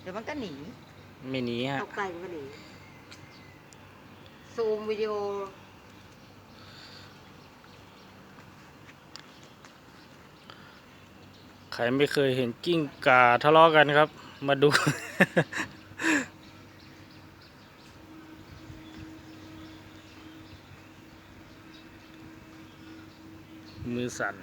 เดี๋ยวมันก็หนีไม่หนีฮะเข้าใกล้มันก็หนีซูมวิดีโอ ใครไม่เคยเห็นกิ้งก่าทะเลาะกันครับ มาดู มือสั่น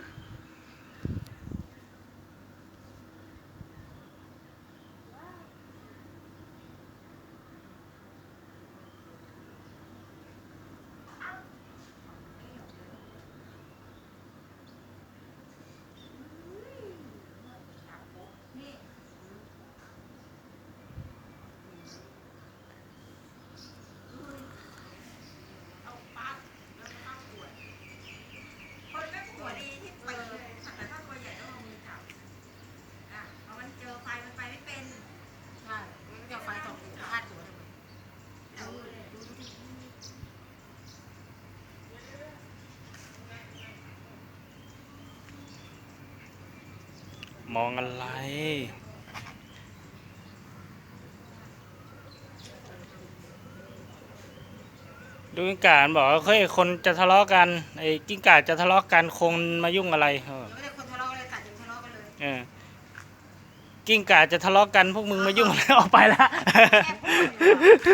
คนไม่หัวดีที่ไปแต่ถ้าตัวใหญ่ต้องเอามือจับอะพอมันเจอไฟมันไปไม่เป็น ใช่มันก็จะไฟส่องถึงคาดหัวทำไม เออดูดิ มองอะไร ดูกิ้งก่ามันบอกว่าเฮ้ยคนจะทะเลาะกันไอ้กิ้งก่าจะทะเลาะกันคงมายุ่งอะไรเออไม่ได้คนทะเลาะเลยกัดยังทะเลาะกันเลยเออกิ้งก่าจะทะเลาะกันพวกมึงมายุ่งอะไรออกไปละแค่พูดอยู่